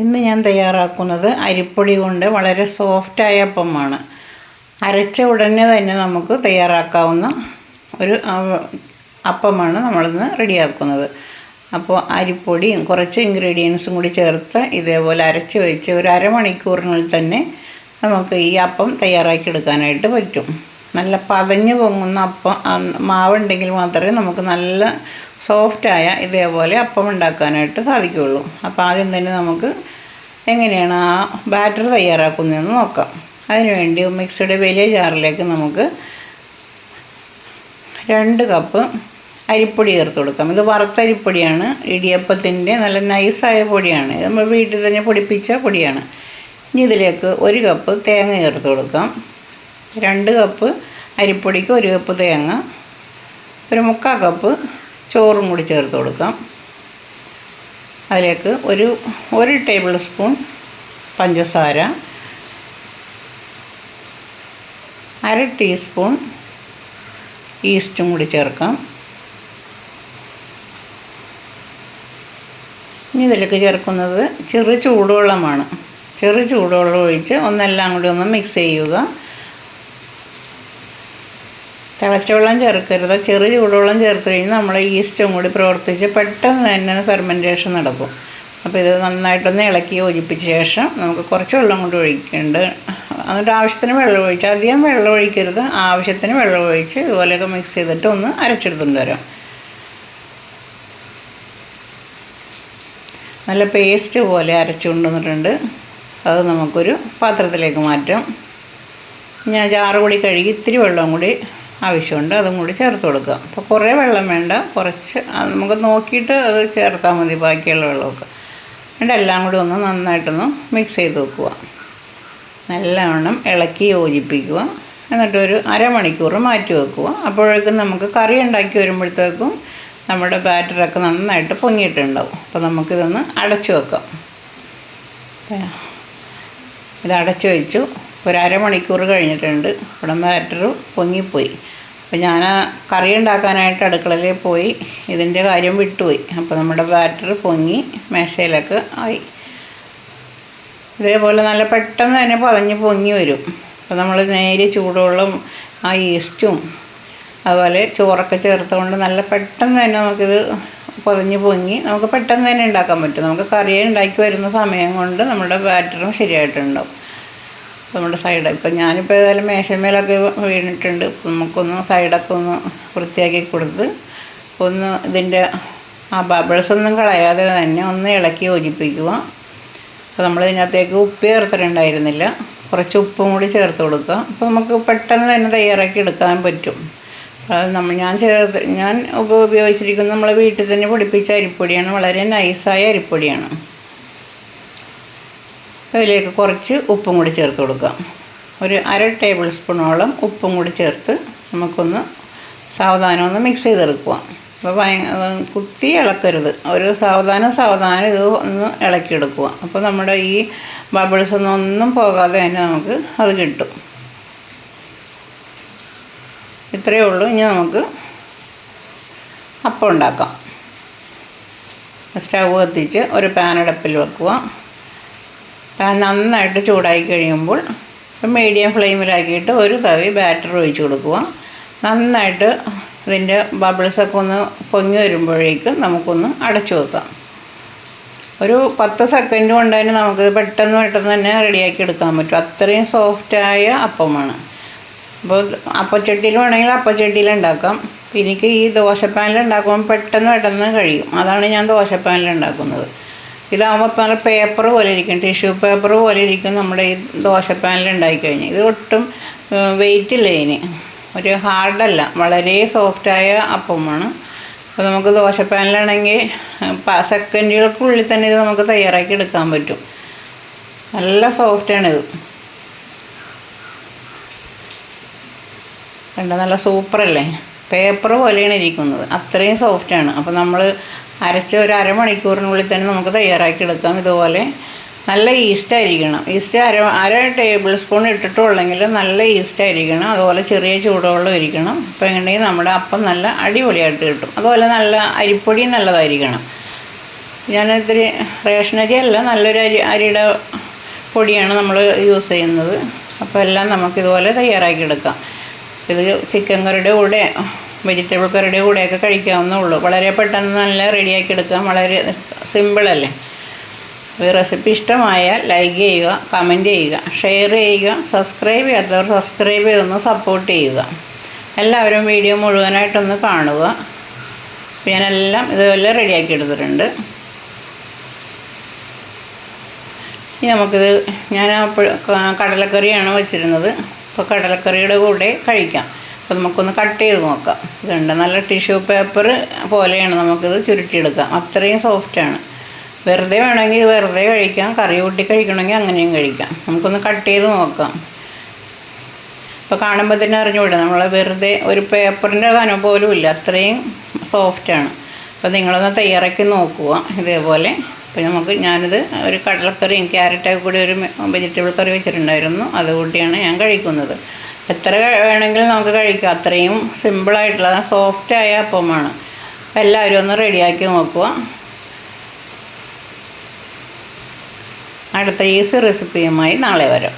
ഇന്ന് ഞാൻ തയ്യാറാക്കുന്നത് അരിപ്പൊടി കൊണ്ട് വളരെ സോഫ്റ്റായ അപ്പമാണ്. അരച്ച ഉടനെ തന്നെ നമുക്ക് തയ്യാറാക്കാവുന്ന ഒരു അപ്പമാണ് നമ്മളിന്ന് റെഡിയാക്കുന്നത്. അപ്പോൾ അരിപ്പൊടിയും കുറച്ച് ഇൻഗ്രീഡിയൻസും കൂടി ചേർത്ത് ഇതേപോലെ അരച്ച് വെച്ച് ഒരു അരമണിക്കൂറിനുള്ളിൽ തന്നെ നമുക്ക് ഈ അപ്പം തയ്യാറാക്കി എടുക്കാനായിട്ട് പറ്റും. നല്ല പതഞ്ഞു പൊങ്ങുന്ന അപ്പം മാവുണ്ടെങ്കിൽ മാത്രമേ നമുക്ക് നല്ല സോഫ്റ്റായ ഇതേപോലെ അപ്പം ഉണ്ടാക്കാനായിട്ട് സാധിക്കുകയുള്ളൂ. അപ്പോൾ ആദ്യം തന്നെ നമുക്ക് എങ്ങനെയാണ് ആ ബാറ്റർ തയ്യാറാക്കുന്നതെന്ന് നോക്കാം. അതിനുവേണ്ടി മിക്സിയുടെ വലിയ ജാറിലേക്ക് നമുക്ക് രണ്ട് കപ്പ് അരിപ്പൊടി ചേർത്ത് കൊടുക്കാം. ഇത് വറുത്ത വറുത്തരിപ്പൊടിയാണ് ഇടിയപ്പത്തിന്റെ നല്ല നൈസായ പൊടിയാണ്. നമ്മൾ വീട്ടിൽ തന്നെ പൊടിപ്പിച്ച പൊടിയാണ്. ഇനി ഇതിലേക്ക് ഒരു കപ്പ് തേങ്ങ ചേർത്ത് കൊടുക്കാം. രണ്ട് കപ്പ് അരിപ്പൊടിക്ക് ഒരു കപ്പ് തേങ്ങ ഒരു മുക്കാൽ കപ്പ് ചോറും കൂടി ചേർത്ത് കൊടുക്കാം. അതിലേക്ക് ഒരു ഒരു ടേബിൾ സ്പൂൺ പഞ്ചസാര അര ടീസ്പൂൺ ഈസ്റ്റും കൂടി ചേർക്കാം. ഇനി ഇതിലേക്ക് ചേർക്കുന്നത് ചെറു ചൂടുവെള്ളമാണ്. ചെറു ചൂടുവെള്ളം ഒഴിച്ച് ഒന്നെല്ലാം കൂടി ഒന്ന് മിക്സ് ചെയ്യുക. തിളച്ച വെള്ളം ചേർക്കരുത്. ചെറു ചൂടുവെള്ളം ചേർത്ത് കഴിഞ്ഞാൽ നമ്മൾ ഈസ്റ്റും കൂടി പ്രവർത്തിച്ച് പെട്ടെന്ന് തന്നെ ഫെർമെന്റേഷൻ നടക്കും. അപ്പോൾ ഇത് നന്നായിട്ടൊന്ന് ഇളക്കി യോജിപ്പിച്ച ശേഷം നമുക്ക് കുറച്ച് വെള്ളം കൊണ്ട് ഒഴിക്കുന്നുണ്ട് എന്നിട്ട് ആവശ്യത്തിന് വെള്ളം ഒഴിച്ച് അധികം വെള്ളം ഒഴിക്കരുത്. ആവശ്യത്തിന് വെള്ളം ഒഴിച്ച് ഇതുപോലെയൊക്കെ മിക്സ് ചെയ്തിട്ട് ഒന്ന് അരച്ചെടുത്തുകൊണ്ട് വരാം. നല്ല പേസ്റ്റ് പോലെ അരച്ചു കൊണ്ടുവന്നിട്ടുണ്ട്. അത് നമുക്കൊരു പാത്രത്തിലേക്ക് മാറ്റാം. ഞാൻ ചാറ് കൂടി കഴുകി ഇത്തിരി വെള്ളം കൂടി ആവശ്യമുണ്ട് അതും കൂടി ചേർത്ത് കൊടുക്കുക അപ്പോൾ കുറേ വെള്ളം വേണ്ട കുറച്ച് നമുക്ക് നോക്കിയിട്ട് അത് ചേർത്താൽ മതി ബാക്കിയുള്ള വെള്ളമൊക്കെ. എന്നിട്ട് എല്ലാം കൂടി ഒന്ന് നന്നായിട്ടൊന്ന് മിക്സ് ചെയ്ത് വെക്കുക. നല്ലവണ്ണം ഇളക്കി യോജിപ്പിക്കുക. എന്നിട്ട് ഒരു അരമണിക്കൂർ മാറ്റി വെക്കുക. അപ്പോഴേക്കും നമുക്ക് കറി ഉണ്ടാക്കി വരുമ്പോഴത്തേക്കും നമ്മുടെ ബാറ്ററൊക്കെ നന്നായിട്ട് പൊങ്ങിയിട്ടുണ്ടാവും. അപ്പോൾ നമുക്കിതൊന്ന് അടച്ചു വെക്കാം. ഇത് അടച്ചു വെച്ചു. ഒരു അരമണിക്കൂർ കഴിഞ്ഞിട്ടുണ്ട്. ഇവിടെ ബാറ്റർ പൊങ്ങിപ്പോയി. അപ്പോൾ ഞാൻ കറി ഉണ്ടാക്കാനായിട്ട് അടുക്കളയിൽ പോയി. ഇതിന്റെ കാര്യം വിട്ടുപോയി. അപ്പോൾ നമ്മുടെ ബാറ്റർ പൊങ്ങി മേശയിലൊക്കെ ആയി. ഇതേപോലെ നല്ല പെട്ടെന്ന് തന്നെ പതഞ്ഞ് പൊങ്ങി വരും. അപ്പോൾ നമ്മൾ നേരെ ചൂടുവെള്ളം ആ ഈസ്റ്റും അതുപോലെ ചോറൊക്കെ ചേർത്തുകൊണ്ട് നല്ല പെട്ടെന്ന് തന്നെ നമുക്കിത് പൊതഞ്ഞ് പൊങ്ങി നമുക്ക് പെട്ടെന്ന് തന്നെ ഉണ്ടാക്കാൻ പറ്റും. നമുക്ക് കറി ഉണ്ടാക്കി വരുന്ന സമയം കൊണ്ട് നമ്മുടെ ബാറ്ററും ശരിയായിട്ടുണ്ടാവും. നമ്മുടെ സൈഡ് ഇപ്പം ഞാനിപ്പോൾ ഏതായാലും മേശമേലൊക്കെ വീണിട്ടുണ്ട്. നമുക്കൊന്ന് സൈഡൊക്കെ ഒന്ന് വൃത്തിയാക്കി കൊടുത്ത് ഒന്ന് ഇതിന്റെ ആ ബബിൾസ് ഒന്നും കളയാതെ തന്നെ ഒന്ന് ഇളക്കി യോജിപ്പിക്കുക. അപ്പോൾ നമ്മൾ ഇതിനകത്തേക്ക് ഉപ്പ് ചേർത്തിട്ടുണ്ടായിരുന്നില്ല. കുറച്ച് ഉപ്പും കൂടി ചേർത്ത് കൊടുക്കുക. അപ്പോൾ നമുക്ക് പെട്ടെന്ന് തന്നെ തയ്യാറാക്കി എടുക്കാൻ പറ്റും. നമ്മൾ ഞാൻ ചേർത്ത് ഞാൻ ഉപ- ഉപയോഗിച്ചിരിക്കുന്നത് നമ്മളെ വീട്ടിൽ തന്നെ പൊടിപ്പിച്ച അരിപ്പൊടിയാണ്. വളരെ നൈസായ അരിപ്പൊടിയാണ്. അതിലേക്ക് കുറച്ച് ഉപ്പും കൂടി ചേർത്ത് കൊടുക്കാം. ഒരു അര ടേബിൾ സ്പൂണോളം ഉപ്പും കൂടി ചേർത്ത് നമുക്കൊന്ന് സാവധാനം ഒന്ന് മിക്സ് ചെയ്തെടുക്കുക അപ്പോൾ ഭയ കുത്തി ഇളക്കരുത്. ഒരു സാവധാനം സാവധാനം ഇത് ഒന്ന് ഇളക്കിയെടുക്കുക. അപ്പോൾ നമ്മുടെ ഈ ബബിൾസ് ഒന്നും പോകാതെ തന്നെ നമുക്ക് അത് കിട്ടും. ഇത്രയേ ഉള്ളൂ. ഇനി നമുക്ക് അപ്പം ഉണ്ടാക്കാം. സ്റ്റവ് കത്തിച്ച് ഒരു പാൻ അടുപ്പിൽ വെക്കുക. പാൻ നന്നായിട്ട് ചൂടാക്കി കഴിയുമ്പോൾ മീഡിയം ഫ്ലെയിമിലാക്കിയിട്ട് ഒരു തവി ബാറ്റർ ഒഴിച്ച് കൊടുക്കുക. നന്നായിട്ട് ഇതിന്റെ ബബിൾസൊക്കെ ഒന്ന് പൊങ്ങി വരുമ്പോഴേക്കും നമുക്കൊന്ന് അടച്ചു വെക്കാം. ഒരു പത്ത് സെക്കൻഡ് കൊണ്ട് തന്നെ നമുക്ക് പെട്ടെന്ന് പെട്ടെന്ന് തന്നെ റെഡിയാക്കി എടുക്കാൻ പറ്റും. അത്രയും സോഫ്റ്റായ അപ്പമാണ്. അപ്പോൾ അപ്പച്ചട്ടിയിൽ വേണമെങ്കിൽ അപ്പച്ചട്ടിയിൽ ഉണ്ടാക്കാം. എനിക്ക് ഈ ദോശപ്പാനിൽ ഉണ്ടാക്കുമ്പോൾ പെട്ടെന്ന് പെട്ടെന്ന് കഴിയും. അതാണ് ഞാൻ ദോശപ്പാനിൽ ഉണ്ടാക്കുന്നത്. ഇതാകുമ്പോൾ നല്ല പേപ്പർ പോലെ ഇരിക്കും ടിഷ്യൂ പേപ്പർ പോലെ ഇരിക്കും നമ്മുടെ ഈ ദോശ പാനിൽ ഉണ്ടാക്കി കഴിഞ്ഞാൽ ഇത് ഒട്ടും വെയിറ്റ് ഇല്ല ഇതിന്. ഒരു ഹാർഡല്ല വളരെ സോഫ്റ്റായ അപ്പമാണ്. അപ്പോൾ നമുക്ക് ദോശ ദോശപ്പാനിലാണെങ്കിൽ സെക്കൻഡുകൾക്കുള്ളിൽ തന്നെ ഇത് നമുക്ക് തയ്യാറാക്കി എടുക്കാൻ പറ്റും. നല്ല സോഫ്റ്റാണിത് കണ്ട? നല്ല സൂപ്പറല്ലേ പേപ്പർ പോലെയാണ് ഇരിക്കുന്നത്. അത്രയും സോഫ്റ്റാണ് അപ്പോൾ നമ്മൾ അരച്ച ഒരു അരമണിക്കൂറിനുള്ളിൽ തന്നെ നമുക്ക് തയ്യാറാക്കി എടുക്കാം ഇതുപോലെ. നല്ല ഈസ്റ്റ് ആയിരിക്കണം. ഈസ്റ്റ് അര അര ടേബിൾ സ്പൂൺ ഇട്ടിട്ടുള്ളെങ്കിൽ നല്ല ഈസ്റ്റ് ആയിരിക്കണം. അതുപോലെ ചെറിയ ചൂടുവെള്ളം ഇരിക്കണം അപ്പോൾ എങ്ങനെയും നമ്മുടെ അപ്പം നല്ല അടിപൊളിയായിട്ട് കിട്ടും. അതുപോലെ നല്ല അരിപ്പൊടി നല്ലതായിരിക്കണം. ഞാനിത്തിരി റേഷൻ അരി അല്ല നല്ലൊരു അരി അരിയുടെ പൊടിയാണ് നമ്മൾ യൂസ് ചെയ്യുന്നത്. അപ്പോൾ എല്ലാം നമുക്കിതുപോലെ തയ്യാറാക്കി എടുക്കാം. ഇത് ചിക്കൻ കറിയുടെ കൂടെ വെജിറ്റബിൾ കറിയുടെ കൂടെയൊക്കെ കഴിക്കാവുന്നേ ഉള്ളൂ വളരെ പെട്ടെന്ന് നല്ല റെഡിയാക്കി എടുക്കാം വളരെ സിമ്പിളല്ലേ? ഈ റെസിപ്പി ഇഷ്ടമായാൽ ലൈക്ക് ചെയ്യുക കമന്റ് ചെയ്യുക ഷെയർ ചെയ്യുക സബ്സ്ക്രൈബ് ചെയ്യാത്തവർ സബ്സ്ക്രൈബ് ചെയ്തൊന്ന് സപ്പോർട്ട് ചെയ്യുക. എല്ലാവരും വീഡിയോ മുഴുവനായിട്ടൊന്ന് കാണുക. ഞാനെല്ലാം ഇതുപോലെ റെഡിയാക്കി എടുത്തിട്ടുണ്ട് ഇനി നമുക്കിത് ഞാൻ കടലക്കറിയാണ് വെച്ചിരുന്നത്. അപ്പോൾ കടലക്കറിയുടെ കൂടെ കഴിക്കാം. അപ്പോൾ നമുക്കൊന്ന് കട്ട് ചെയ്ത് നോക്കാം. ഇതുണ്ട്. നല്ല ടിഷ്യൂ പേപ്പർ പോലെയാണ് നമുക്കിത് ചുരുട്ടിയെടുക്കാം. അത്രയും സോഫ്റ്റാണ് വെറുതെ വേണമെങ്കിൽ വെറുതെ കഴിക്കാം. കറി കൂട്ടി കഴിക്കണമെങ്കിൽ അങ്ങനെയും കഴിക്കാം. നമുക്കൊന്ന് കട്ട് ചെയ്ത് നോക്കാം. ഇപ്പോൾ കാണുമ്പോൾ തന്നെ അറിഞ്ഞുവിടും നമ്മൾ വെറുതെ ഒരു പേപ്പറിന്റെ കനം പോലും ഇല്ല. അത്രയും സോഫ്റ്റാണ് അപ്പോൾ നിങ്ങളൊന്ന് തയ്യാറാക്കി നോക്കുക. ഇതേപോലെ. അപ്പോൾ നമുക്ക് ഞാനിത് ഒരു കടലക്കറിയും ക്യാരറ്റൊക്കെ കൂടി ഒരു വെജിറ്റബിൾ കറി വെച്ചിട്ടുണ്ടായിരുന്നു. അതുകൂട്ടിയാണ് ഞാൻ കഴിക്കുന്നത്. എത്ര വേണമെങ്കിലും നമുക്ക് കഴിക്കാം. അത്രയും സിമ്പിളായിട്ടുള്ള സോഫ്റ്റായ അപ്പമാണ്. അപ്പോൾ എല്ലാവരും ഒന്ന് റെഡിയാക്കി നോക്കുക. അടുത്ത ഈസി റെസിപ്പിയുമായി നാളെ വരാം.